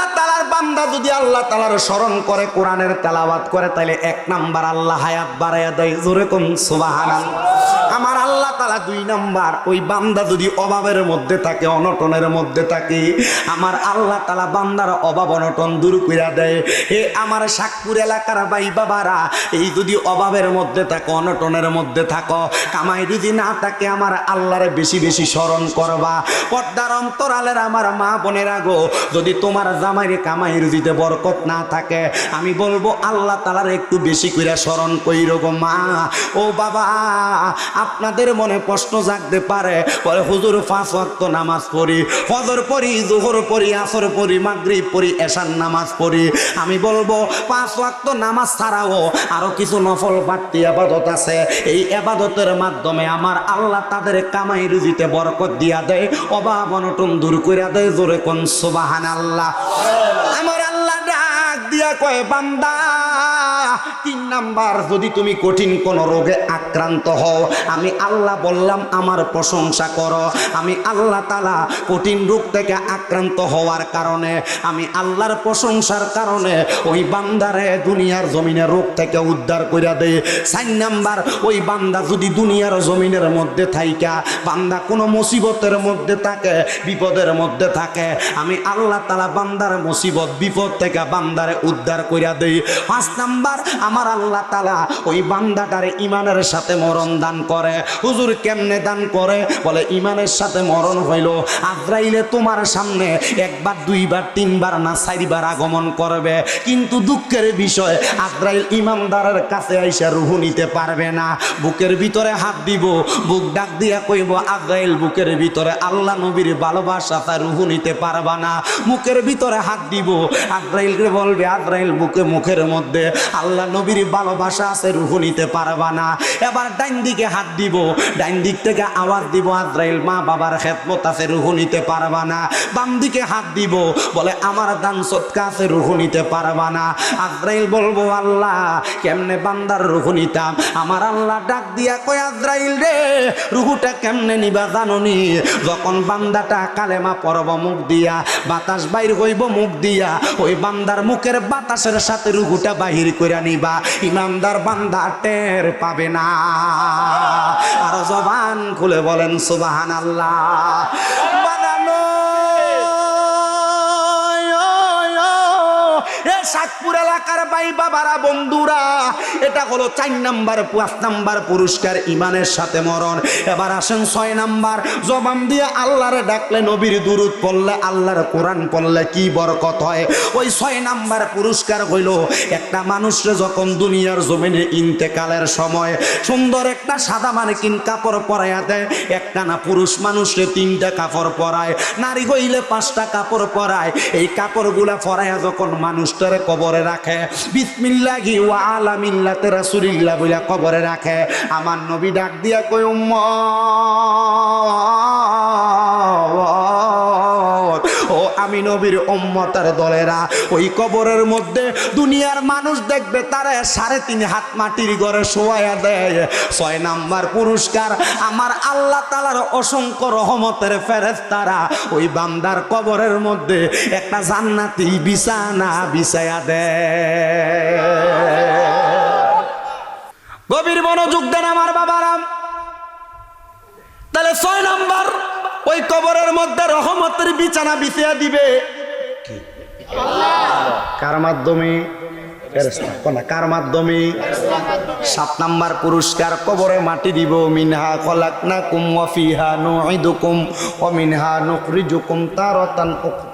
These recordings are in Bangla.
আল্লাহ তালার বান্দা যদি আল্লাহ তালার স্মরণ করে, কোরআনের তেলাবাদ করে তাহলে এক নাম্বার আল্লাহ হায়াত বাড়াইয়া দেয়। জোরে কোন সুবাহান আমার আল্লাহ তালা দুই নাম্বার, ওই বান্দা যদি অভাবের মধ্যে থাকে, অনটনের মধ্যে থাকে, আমার আল্লাহ তালা বান্দার অভাব অনটন দূর কইরা দেয়। এ আমার শাকপুর এলাকার ভাই বাবারা, এই যদি অভাবের মধ্যে থাকো, অনটনের মধ্যে থাকো, কামাই যদি না থাকে, আমার আল্লাহরে বেশি বেশি স্মরণ করবা। পর্দার অন্তরালের আমার মা বোনেরা গো, যদি তোমার জামাইরে কামাই রুজিতে বরকত না থাকে, আমি বলব আল্লাহ তালার একটু বেশি করে স্মরণ কইর গো মা। ও বাবা, আপনাদের মনে প্রশ্ন জাগতে পারে। বলে, হুজুর, পাঁচ ওয়াক্ত নামাজ পড়ি, ফজর পড়ি, জোহর পড়ি, আসর পড়ি, মাগরিব পড়ি, এশার নামাজ পড়ি। আমি বলব, পাঁচ ওয়াক্ত নামাজ ছাড়াও আরও কিছু নফল বাড়তি আবাদত আছে। এই আবাদতের মাধ্যমে আমার আল্লাহ তাদের কামাই রুজিতে বরকত দিয়া দেয়, অভাব অনটন দূর কইরা দেয়, জোরে কোন সুবাহান আল্লাহ আমার আল্লাহ ডাক দিয়া কয়, বান্দা তিন নাম্বার, যদি তুমি কঠিন কোন রোগে আক্রান্ত হও, আমি আল্লাহ বললাম, আমার প্রশংসা করো। আমি আল্লাহ তালা কঠিন রোগ থেকে আক্রান্ত হওয়ার কারণে, আমি আল্লাহর প্রশংসার কারণে ওই বান্দারে দুনিয়ার জমিনের রোগ থেকে উদ্ধার কইরা দেয় চার নাম্বার, ওই বান্দা যদি দুনিয়ার জমিনের মধ্যে থাইকা, বান্দা কোনো মুসিবতের মধ্যে থাকে, বিপদের মধ্যে থাকে, আমি আল্লাহ তালা বান্দার মুসিবত, বিপদ থেকে বান্দারে উদ্ধার কইরা দেই। পাঁচ নাম্বার আমার আল্লাহ তালা ওই বান্দাটারে ইমানের সাথে মরণ দান করে। হুজুর কেমনে দান করে? বলে ইমানের সাথে মরণ হইল। আজরাইলে তোমার সামনে একবার, দুইবার, তিনবার না চারিবার আগমন করবে। কিন্তু দুঃখের বিষয়, আজরাইল ইমানদারের কাছে আইসা রুহু নিতে পারবে না। বুকের ভিতরে হাত দিব, বুক ডাক দিয়া কইব, আজরাইল বুকের ভিতরে আল্লাহ নবীর ভালোবাসা তা রুহু নিতে পারবা না। মুখের ভিতরে হাত দিব। আজরাইলকে বলবে, আজরাইল বুকে মুখের মধ্যে আল্লাহ নবীর ভালোবাসা আছে, রুহু নিতে পারবা না। এবার ডাইন দিকে হাত দিব, ডাইন দিক থেকে আওয়াজ দিব, আজরাইল মা বাবার খেদমত আছে, রুহু নিতে পারবা না। বাম দিকে হাত দিব, বলে আমার দান সৎকা আছে, রুহু নিতে পারবা না। আজরাইল বলব, আল্লাহ, কেমনে বান্দার রুহু নিতাম? আমার আল্লাহ ডাক দিয়া কয়, আজরাইল রে, রুহুটা কেমনে নিবা জাননি যখন বান্দাটা কালেমা পরব মুখ দিয়া, বাতাস বাইর হইব মুখ দিয়া, ওই বান্দার মুখের বাতাসের সাথে রুহুটা বাহির করে নিবা। ইমানদার বান্দা টের পাবে না। আর জবান খুলে বলেন সুবাহান আল্লাহ এলাকার ভাই বাবারা, বন্ধুরা। এটা হলো চার নাম্বার, পাঁচ নাম্বার পুরস্কার, ইমানের সাথে মরণ। এবার আসেন ছয় নাম্বার। জবান দিয়ে আল্লাহরে ডাকলে নবীর দুরুদ পড়লে, আল্লাহর কোরআন পড়লে কি বরকত হয়? ওই ছয় নাম্বার পুরস্কার হইল, একটা মানুষরে যখন দুনিয়ার জমিনে ইন্তেকালের সময় সুন্দর একটা সাদা মানেকিন কাপড় পরাইয়া দেয় একটা না পুরুষ মানুষরে তিনটা কাপড় পরায়, নারী হইলে পাঁচটা কাপড় পরায়। এই কাপড়গুলা পরাইয়া যখন মানুষটারে কবরে রাখে বিসমিল্লাহি ওয়া আলা মিল্লাতে রাসূলিল্লাহ বলে কবরে রাখে। আমার নবী ডাক দিয়া কই উম্মত! আমি নবীর উম্মতের দলেরা। ওই কবরের মধ্যে দুনিয়ার মানুষ দেখবে, তারা সাড়ে তিন হাত মাটির ঘরে শোয়া দেয়। ছয় নাম্বার পুরস্কার, আমার আল্লাহ তালার অসংখ্য রহমতের ফেরেস্তারা ওই বান্দার কবরের মধ্যে একটা জান্নাতি বিছানা বিছায়া দেয়। গভীর মনোযোগ দেন আমার বাবারাম তাহলে ছয় নাম্বার ওই কবরের মধ্যে রহমতের বিছানা বিছিয়ে দিবে। কার মাধ্যমে? কার মাধ্যমে? সাত নাম্বার পুরস্কার কবরে মাটি দিব। মিনহা কলাক না কুম ওয়াফিহা নুকুম ও মিনহা তারাতান উখ-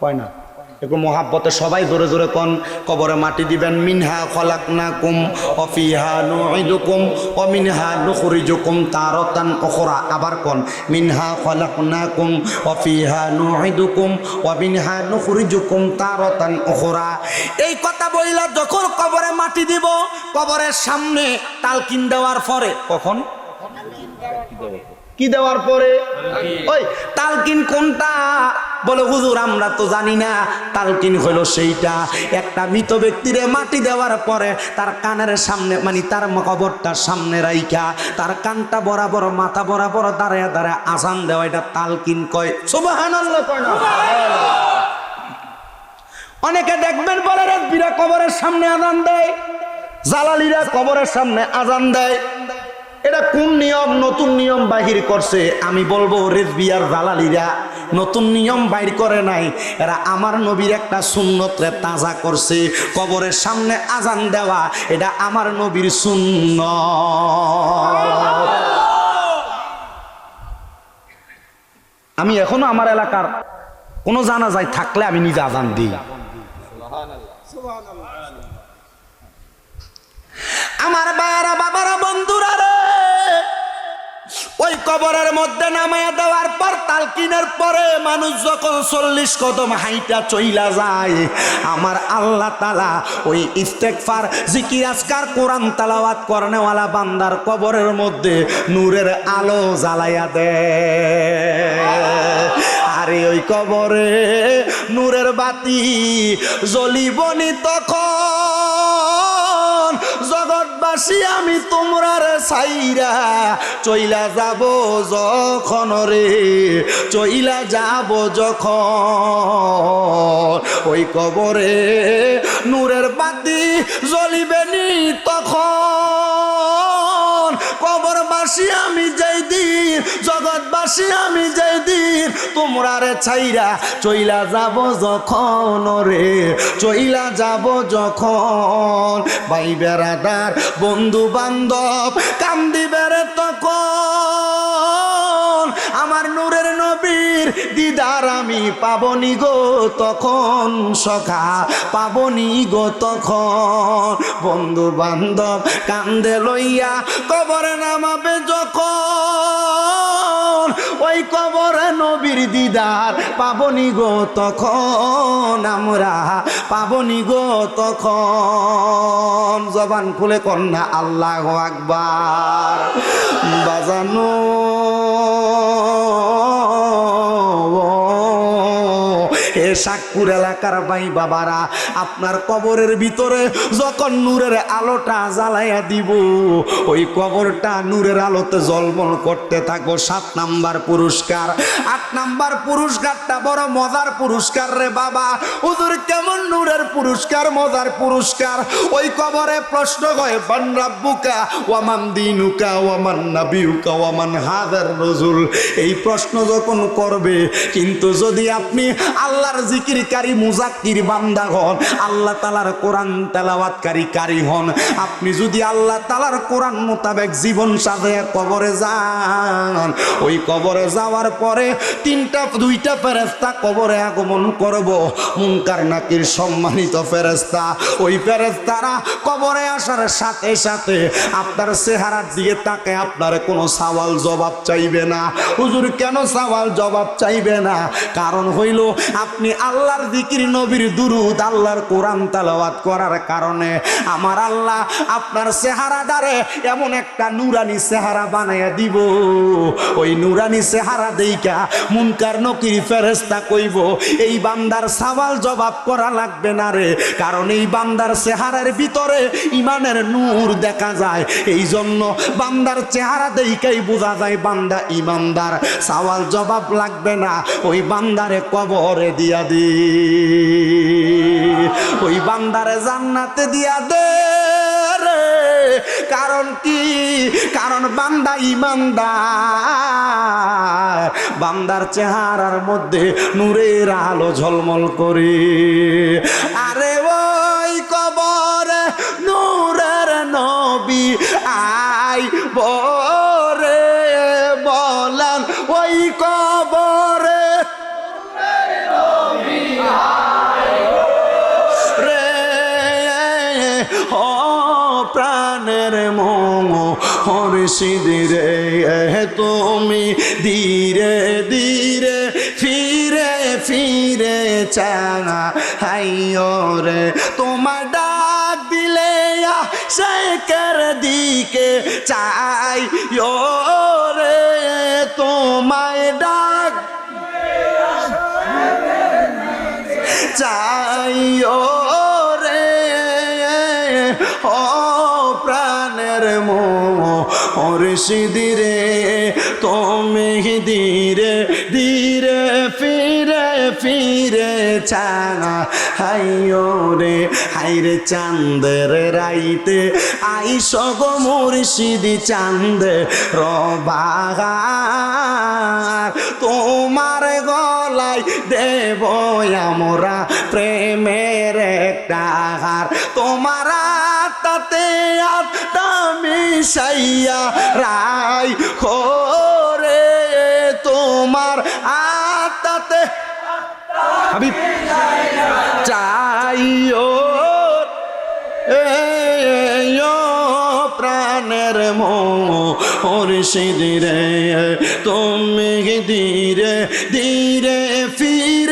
কয় না একটু মহাব্বতে সবাই জোরে জোরে কন কবরে মাটি দিবেন মিনহা খলাক না কুম অফিহা নুইদুকুম ও মিনহা নুখরিজুকুম তারাতান উখরা। আবার কন মিনহা খলাক না কুম অফিহা নুইদুকুম ও মিনহা নুখরিজুকুম তারাতান উখরা। এই কথা বইলা যখন কবরে মাটি দিব কবরের সামনে তালকিন দেওয়ার পরে কখন? কি দেওয়ার পরে? ওই তালকিন কোনটা? বলে, হুজুর, আমরা তো জানি না, তালকিন হলো সেইটা। একটা মৃত ব্যক্তিরে মাটি দেওয়ার পরে তার কানের সামনে মানে তার কবরটার সামনে রাইখা, তার কানটা বরাবর, মাথা বরাবর দাঁড়ায় দাঁড়ায় আসান দেওয়া, এটা তালকিন কয়। সুবহানাল্লাহ কয় না। অনেকে দেখবেন বলে রেজবিরা কবরের সামনে আজান দেয়। জালালিরা কবরের সামনে আজান দেয়। এটা কোন নিয়ম? নতুন নিয়ম বাহির করছে। আমি বলব রেজবিয়ার জালালিরা নতুন নিয়ম বাইর করে নাই। এরা আমার নবীর একটা সুন্নতরে তাজা করছে। কবরের সামনে আজান দেওয়া, এটা আমার নবীর শূন্য আমি এখনও আমার এলাকার কোনো জানা যায় থাকলে আমি নিজে আজান দিই। আমার বাবারা বাবারা বন্ধুরা ওই কবরের মধ্যে নামায়া দেওয়ার পর তালকিনের পরে মানুষ যখন চল্লিশ কদম হাইটা চইলা যায়, আমার আল্লাহ তালা ওই ইস্তেকফার জিকির, আজকার, কোরআন তালাওয়াত করনেওয়ালা বান্দার কবরের মধ্যে নূরের আলো জ্বালাইয়া দেয় আরে ওই কবরে নূরের বাতি জ্বলিবনি তখন জগৎবাসী আমি তোমরার সাইরা চইলা যাব যখন রে, চইলা যাব যখন। ওই কবরে নূরের বাতি জ্বলিবেনি তখন। কবরবাসী জগৎবাসী আমি যেই দিন তোমরা রে ছাইরা চইলা যাব যখন রে, চইলা যাব যখন। ভাই বেড়াদার বন্ধু বান্ধব কান্দিবে রে তখন। আমার নূরের নবীর দিদার আমি পাবনি গো তখন, সখা পাবনি গো তখন। বন্ধু বান্ধব কান্দে লইয়া কবরে নামাবে যখন। ওই কবরে নবীর দিদার। পাবনি গো তখন আমরা, পাবনি গো তখন। জবান খুলে কন্যা, আল্লাহ আকবার। বাজানো এ এলাকার ভাই বাবারা, আপনার কবরের ভিতরে যখন নূরের আলোটা জ্বালাইয়া দিব, ওই কবরটা নূরের আলোতে জলমল করতে থাকব সাত নাম্বার পুরস্কার। আট নাম্বার পুরস্কারটা বড় মজার পুরস্কার রে বাবা। ওদের কেমন নূরের পুরস্কার, মজার পুরস্কার? ওই কবরে প্রশ্ন হয় বান রাব্বুকা ওয়ামান দিনুকা ওয়ামান নাবিউকা ওয়ামান হাদার নজুল এই প্রশ্ন যখন করবে, কিন্তু যদি আপনি আল্লাহর জিকিরকারী মুজাক্কির বান্দা হন, আল্লাহ তালার কোরআন তেলাওয়াতকারী কারি হন। আপনি যদি আল্লাহ তালার কোরআন মোতাবেক জীবন সাজে কবরে যান, ওই কবরে যাওয়ার পরে তিনটা, দুইটা ফেরেস্তা কবরে আগমন করব। মুনকার নাকির সম্মানিত ফেরেস্তা ওই ফেরেস্তারা কবরে আসার সাথে সাথে আপনার চেহারার দিকে তাকে আপনার কোনো সওয়াল জবাব চাইবে না। হুজুর কেন সওয়াল জবাব চাইবে না? কারণ হইল আপনি আল্লাহর দিকির নবীর দুরুদ, আল্লাহর কোরআন তালাওয়াত করার কারণে আমার আল্লাহ আপনার চেহারা দ্বারে এমন একটা নুরানি চেহারা বানাইয়া দিব। ওই নুরানি চেহারা দেইকা মুনকার নকির ফেরেস্তা কইব, এই বান্দার সওয়াল জবাব করা লাগবে না রে, কারণ এই বান্দার চেহারার ভিতরে ইমানের নূর দেখা যায়। এই জন্য বান্দার চেহারা দেইকাই বোঝা যায় বান্দা ইমানদার সওয়াল জবাব লাগবে না। ওই বান্দারে কবরে দিয়া দি ওই বান্দারে জান্নাতে দিয়া দে কারণ কি? কারণ বান্দা ইমানদার বান্দার চেহারার মধ্যে নূরের আলো ঝলমল করে। আরে তুমি ধীরে ধীরে ফিরে ফিরে চাঙা হাইও রে, তোমার ডাক দিলে শেখের দিকে চাই রে, তোমায় ডাক চাইও রে, ও প্রাণের মোরে রে তুমি ধীরে ধীরে ফিরে ফিরে চাঙা হাইও রে হাইরে চান্দের রাইতে আই সগ মুর্শিদি চান্দে রবাগা তোমার গলায় দেব আমরা প্রেমের একটা হার। তোমার মিশাইয়া রাই খোরে তোমার আত্মাতে। হাবিব চাইও প্রাণের মুর্শিদিরে তুমি ধীরে ধীরে ফিরে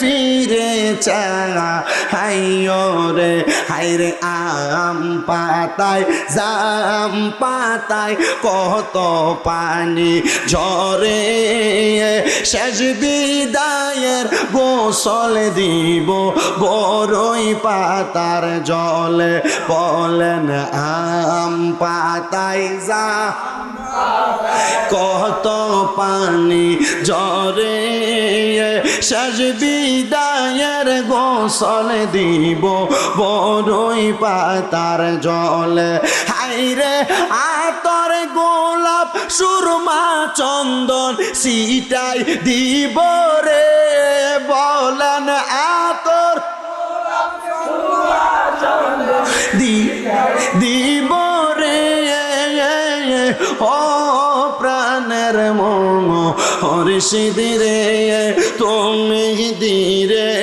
ফিরে চা হাইও রে, হাইরে আম পাতায়, জাম পাতায় কত পানি ঝরে। শেষ বিদায়ের গোসল দিব বড়ই পাতার জলে, বলেন আম পাতায় যা কত পানি জরে শেষ বিদায়ের গোসল দিব বড়ই পাতার জলে। হাইরে আতর গোলাপ, সুরমা চন্দন, সিটাই দিব রে। হরিষিদি রে তুমি ধীরে ধীরে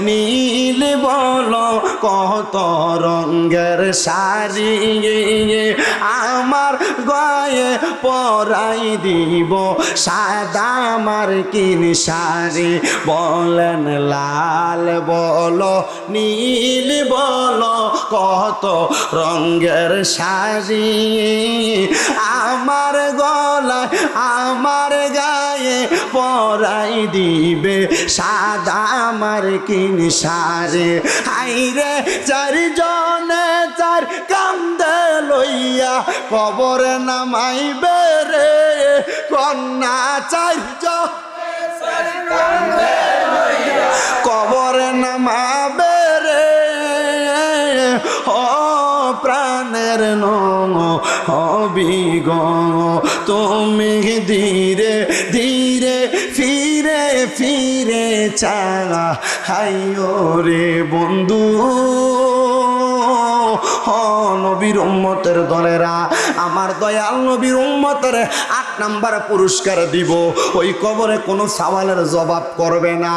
নীল বলো, কত রঙের শাড়ি? আমার গায়ে পরাই দিব সাদা আমার কিন শাড়ি। বলেন লাল বলো, নীল বলো, কত রঙের শাড়ি? আমার গলায়, আমার গায়ে পরাই দিবে সাদা আমার কিন সারে হাইরে চারিজনে চার কান্দে লইয়া কবর নামাইবে রে। কন্যা চারজন কবর নামাবে রে। ও প্রাণের নং হবিগ তুমি ধীরে ধীরে চালা হাইও রে বন্ধু। নবীর উম্মতের দলেরা, আমার দয়াল নবীর উম্মতের আট নাম্বার পুরস্কার দিব। ওই কবরে কোনো সওয়ালের জবাব করবে না।